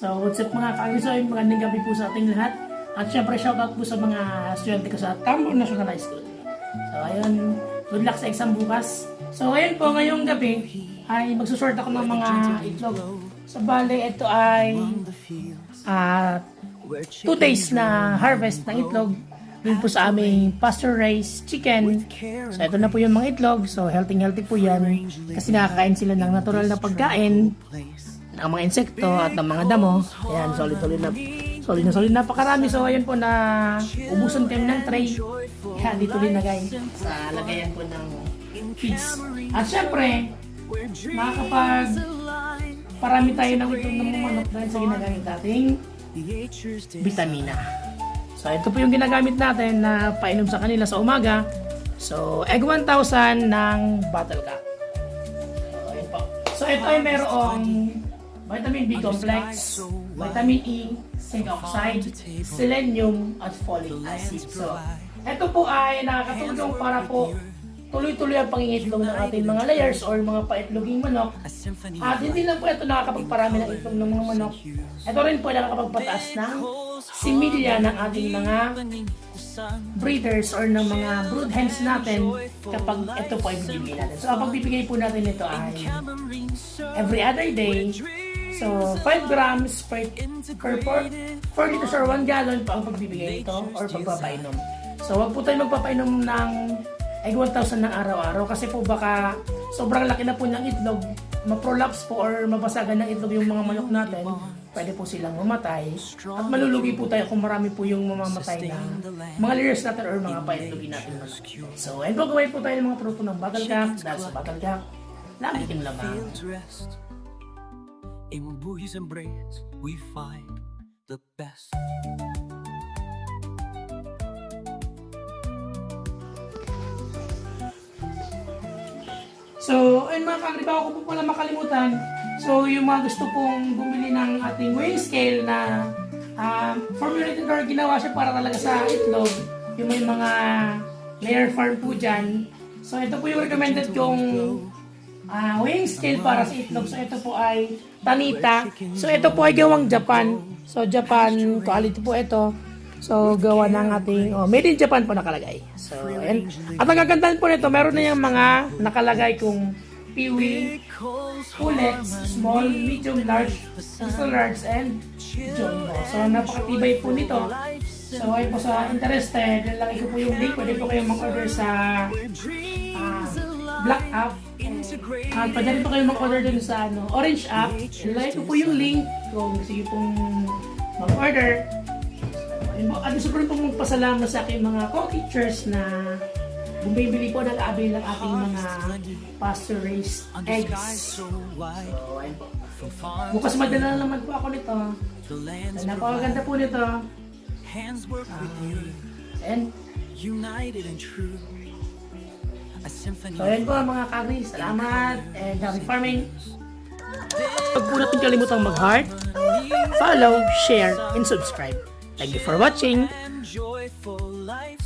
So, what's up mga kagisoy? Magandang gabi po sa ating lahat. At syempre, shoutout po sa mga estudyante ko sa Tambo National High School. So, ayun, good luck sa exam bukas. So, ayun po, ngayong gabi, ay magsusort ako ng mga itlog. So, bale, ito ay ah two days na harvest ng itlog dun po sa aming pasture raised chicken. So, ito na po yung mga itlog. So, healthy-healthy po yan. Kasi nakakain sila ng natural na pagkain ng mga insekto at ng mga damo. Ayan, solid-solid na solid na solid napakarami. So, ayun po na ubusan kami ng tray. Ayan, dito linagay sa lagayan po ng feeds. At syempre, makakapag parami tayo ng itlog ng manok dahil sa ginagamit nating vitamina. So, ito po yung ginagamit natin na painom sa kanila sa umaga. So, egg 1,000 ng bottle cap. So. So, ito ay merong vitamin B complex, vitamin E, zinc oxide, selenium, at folic acid. So, ito po ay nakakatulong para po tuloy-tuloy ang pangingitlog ng ating mga layers or mga paitloging manok. At hindi lang po ito nakakapagparami ng itlog ng mga manok. Ito rin po ay nakakapagpataas ng similya ng ating mga breeders or ng mga brood hens natin kapag ito po ay bibigay natin. So, ang pagbibigay po natin ito ay every other day. So, 5 grams per, per, per 4 liters or 1 gallon po ang pagbibigay nito or pagpapainom. So, wag po tayo magpapainom ng egg 1,000 ng araw-araw kasi po baka sobrang laki na po ng itlog, ma-prolapse po or mabasagan ng itlog yung mga manok natin, pwede po silang mamatay. At malulugi po tayo kung marami po yung mamamatay na mga layers natin or mga paitlogi natin. So, ayun po, gawin po tayo ng mga produkto ng battle gap dahil sa battle gap, lagi kang lamang. In buoys and braids, we find the best. So, ayun mga kagri, bago ko po pala makalimutan, so yung mga gusto pong bumili ng ating weighing scale na um, formulated or ginawa siya para talaga sa itlog, yung may mga layer farm po dyan. So, ito po yung recommended kong ah, weighing scale para sa itlog. So, ito po ay Tanita. So, ito po ay gawang Japan. So, Japan quality po ito. So, gawa ng ating, oh, made in Japan po nakalagay. So, ayan. At ang kagandahan po nito, meron na yung mga nakalagay kung Peewee, Pullets, Small, Medium, Large, Extra Large, and Jumbo. So, napakatibay po nito. So, ay po sa interested, lalagay ko po yung link. Pwede po kayong mag-order sa ah, Black App. At pwede rin po kayong mag-order dun sa ano, Orange App. Lalagay ko po yung link kung sige pong mag-order. At gusto ko rin pong magpasalamat sa aking mga co-teachers na bumibili po nag-aabil ng ating mga pasture-raised eggs. So ayun po. Bukas madala na naman po ako nito. Napakaganda po nito. hands work with you, And united and true. So, ayun po mga kagri. Salamat and happy farming. Huwag po natin kalimutang mag-heart, follow, share, and subscribe. Thank you for watching. and joyful life.